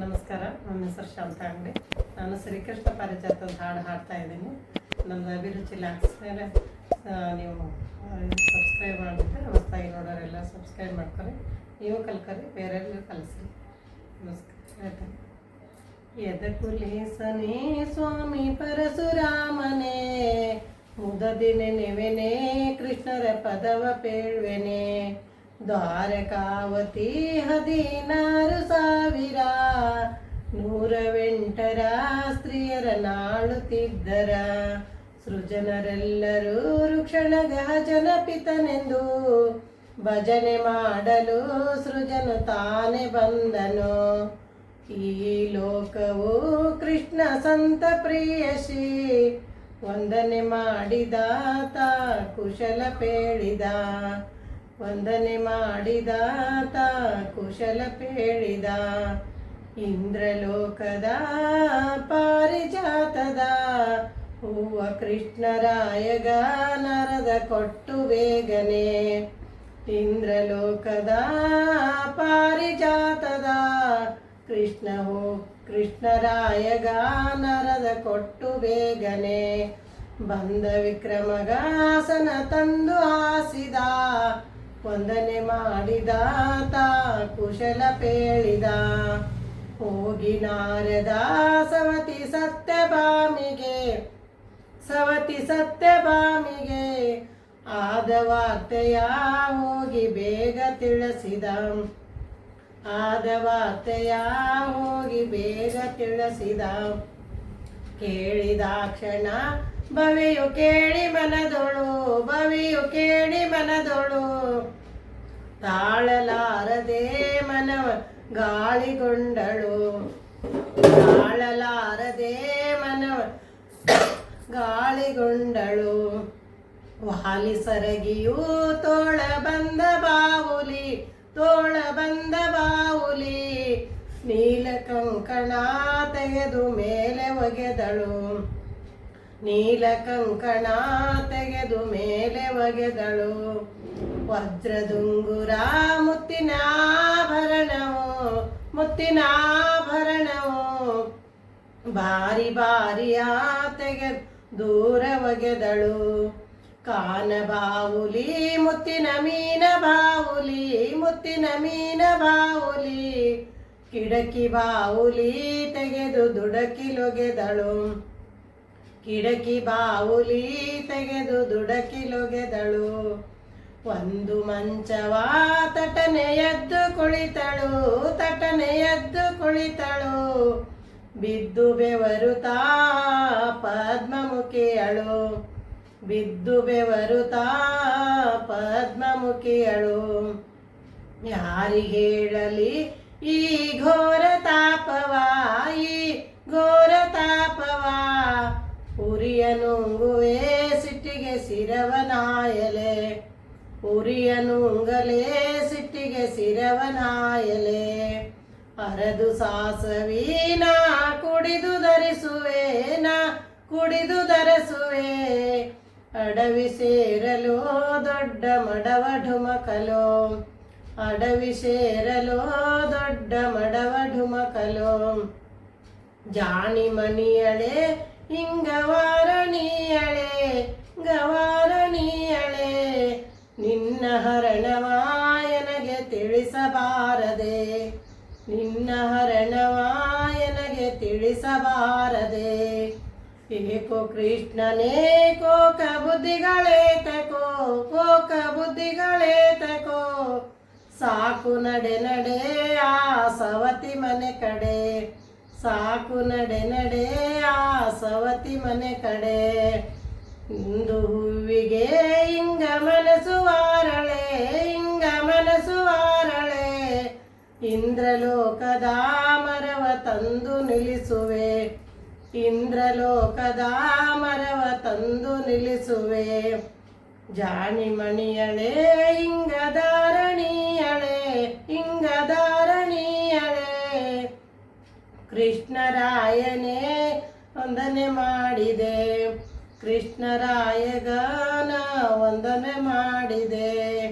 ನಮಸ್ಕಾರ. ನನ್ನ ಹೆಸರು ಶಾಂತ ಅಂಗಡಿ. ನಾನು ಶ್ರೀಕೃಷ್ಣ ಪಾರಿಜಾತದ ಹಾಡು ಹಾಡ್ತಾ ಇದ್ದೀನಿ. ನಮ್ಮದು ಅಭಿರುಚಿ ಲ್ಯಾಕ್ಸ್ ಮೇಲೆ ನೀವು ಸಬ್ಸ್ಕ್ರೈಬ್ ಮಾಡಿಬಿಟ್ಟು ತಾಯಿ ನೋಡೋರೆಲ್ಲ ಸಬ್ಸ್ಕ್ರೈಬ್ ಮಾಡ್ಕೊರಿ ನೀವು ಕಲ್ಕರಿ ಬೇರೆಲ್ಲರೂ ಕಲಿಸ್ರಿ. ನಮಸ್ಕಾರ. ಹೇಳ್ತೇನೆ ಎದಕುಲೇಸನೇ ಸ್ವಾಮಿ ಪರಶುರಾಮನೇ ಮುದದಿನೆ ನೆವೆನೆ, ಕೃಷ್ಣರ ಪದವ ಪೇಳ್ವೆನೆ. ದ್ವಾರಕಾವತಿ ಹದಿನಾರು ಸಾವಿರ. ನೂರವೆಂಟರ ಸ್ತ್ರೀಯರ ನಾಳುತ್ತಿದ್ದರ ಸೃಜನರೆಲ್ಲರೂ ಋಕ್ಷಣ ಗಜನಪಿತನೆಂದು ಭಜನೆ ಮಾಡಲು ಸೃಜನ ತಾನೆ ಬಂದನು. ಈ ಲೋಕವು ಕೃಷ್ಣ ಸಂತ ಪ್ರಿಯಶಿ ವಂದನೆ ಮಾಡಿದಾತ ಕುಶಲ ಪೇಳಿದ. ವಂದನೆ ಮಾಡಿದಾತ ಕುಶಲ ಪೇಳಿದ. ಇಂದ್ರಲೋಕದ ಪಾರಿಜಾತದ, ಹೂವ ಕೃಷ್ಣರಾಯಗ ನರದ ಕೊಟ್ಟು ಬೇಗನೆ. ಇಂದ್ರಲೋಕದ ಪಾರಿಜಾತದ, ಕೃಷ್ಣ ಹೋ ಕೃಷ್ಣರಾಯಗ ನರದ ಕೊಟ್ಟು ಬೇಗನೆ. ಬಂದ ವಿಕ್ರಮಗಾಸನ ತಂದು ಹಾಸಿದ ವಂದನೆ ಮಾಡಿದಾತ ಕುಶಲ ಪೇಳಿದ. ಹೋಗಿ ನಾರದ ಸವತಿ ಸತ್ಯಭಾಮಿಗೆ ಸವತಿ ಸತ್ಯಭಾಮಿಗೆ. ಆದ ವಾರ್ತೆಯ ಹೋಗಿ ಬೇಗ ತಿಳಿಸಿದ. ಆದ ವಾರ್ತೆಯ ಹೋಗಿ ಬೇಗ ತಿಳಿಸಿದ. ಕೇಳಿದಾಕ್ಷಣ ಬವಿಯು ಕೇಳಿ ಮನದೊಳು ಬವಿಯು ಕೇಳಿ ಮನದೊಳು. ತಾಳಲಾರದೆ ಮನವ ಗಾಳಿಗೊಂಡಳು. ತಾಳಲಾರದೆ ಮನವ ಗಾಳಿಗೊಂಡಳು. ವಾಲಿ ಸರಗಿಯು ತೋಳ ಬಂದ ಬಾವುಲಿ, ತೋಳ ಬಂದ ಬಾವುಲಿ. ನೀಲ ಕಂಕಣ ತೆಗೆದು ಮೇಲೆ ಒಗೆದಳು. ನೀಲ ಕಂಕಣ ತೆಗೆದು ಮೇಲೆ ಒಗೆದಳು. ವಜ್ರದುಂಗುರ ಮುತ್ತಿನ ಭರಣವು ಮುತ್ತಿನ ಆಭರಣವು. ಬಾರಿ ಬಾರಿಯ ತೆಗೆ ದೂರ ಒಗೆದಳು. ಕಾನ ಬಾವುಲಿ ಮುತ್ತಿನ ಮೀನ ಬಾವುಲಿ, ಮುತ್ತಿನ ಮೀನ ಬಾವುಲಿ. ಕಿಡಕಿ ಬಾವುಲಿ ತೆಗೆದು ದುಡಕಿಲೊಗೆದಳು. ಕಿಡಕಿ ಬಾವುಲಿ ತೆಗೆದು ದುಡಕಿಲೊಗೆದಳು ಒಂದು ಮಂಚವ ತಟನೆಯದ್ದು ಕುಳಿತಳು ತಟನೆಯದ್ದು ಕುಳಿತಳು. ಬಿದ್ದು ಬೆವರುತಾ ಪದ್ಮಮುಖಿಯಳು. ಬಿದ್ದು ಬೆವರುತಾ ಪದ್ಮಮುಖಿಯಳು. ಯಾರಿಗೇಳಲಿ ಈ ಘೋರ ತಾಪವ? ಉರಿಯ ಉಂಗಲೇ ಸಿಟ್ಟಿಗೆ ಸಿರವನಾಯಲೆ. ಅರದು ಸಾಸವೀನ, ಕುಡಿದು ಧರಿಸುವೇನ, ಕುಡಿದು ಧರಿಸುವೆ. ಅಡವಿ ಸೇರಲು ದೊಡ್ಡ ಮಡವ ಢುಮಕಲೋ. ಅಡವಿ ಸೇರಲು ದೊಡ್ಡ ಮಡವ ಢುಮಕಲೋ. ಜಾಣಿ ಮನಿಯಳೆ ಹಿಂಗವಾರಣೀಯಳೆ ಗವಾರಣೀಯಳೆ. ನಿನ್ನ ಹರಣವಾಯನಗೆ ತಿಳಿಸಬಾರದೆ. ನಿನ್ನ ಹರಣವಾಯನಗೆ ತಿಳಿಸಬಾರದೆ. ಏಕೋ ಕೃಷ್ಣನೇ ಕೋಕ ಬುದ್ಧಿಗಳೇ ತಕೋ ಕೋಕ ಬುದ್ಧಿಗಳೇ ತಕೋ. ಸಾಕು ನಡೆ ನಡೆ ಆ ಸವತಿ ಮನೆ ಕಡೆ. ಸಾಕು ನಡೆ ನಡೆ ಆ ಸವತಿ ಮನೆ ಕಡೆ. ಇಂದು ಹೂವಿಗೆ ಹಿಂಗ ಮನಸ್ಸು ಇಂದ್ರಲೋಕದ ಮರವ ತಂದು ನಿಲ್ಲಿಸುವೆ. ಇಂದ್ರಲೋಕದಾಮರವ ತಂದು ನಿಲ್ಲಿಸುವೆ. ಜಾಣಿಮಣಿಯಳೆ ಮಣಿಯಳೆ ಇಂಗದಾರಣಿಯಳೆ. ಹಿಂಗಧಾರಣೀಯಳೆ ಕೃಷ್ಣರಾಯನೇ ವಂದನೆ ಮಾಡಿದೆ. ಕೃಷ್ಣರಾಯಗನ ವಂದನೆ ಮಾಡಿದೆ.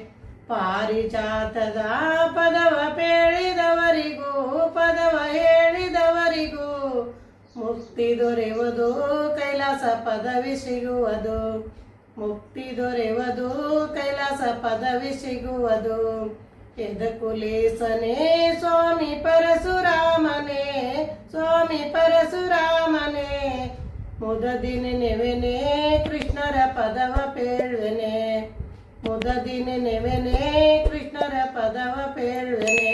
ಪಾರಿಜಾತದ ಪದವ ಪೇಳಿದವರಿಗೂ, ಪದವ ಹೇಳಿದವರಿಗೂ, ಮುಕ್ತಿ ದೊರೆಯುವುದು ಕೈಲಾಸ ಪದವಿ ಸಿಗುವುದು. ಮುಕ್ತಿ ದೊರೆಯುವುದು ಕೈಲಾಸ ಪದವಿ ಸಿಗುವುದು. ಎದಕುಲೇಸನೇ ಸ್ವಾಮಿ ಪರಶುರಾಮನೇ ಸ್ವಾಮಿ ಪರಶುರಾಮನೇ, ಮುದದಿನ ನೆವೆನೆ, ಕೃಷ್ಣರ ಪದವ ಪೇಳ್ವೆನೆ. ಮುದದಿನ ನೆವೆನೆ ಕೃಷ್ಣರ ಪದವ ಪೇಳ್ವೆನೆ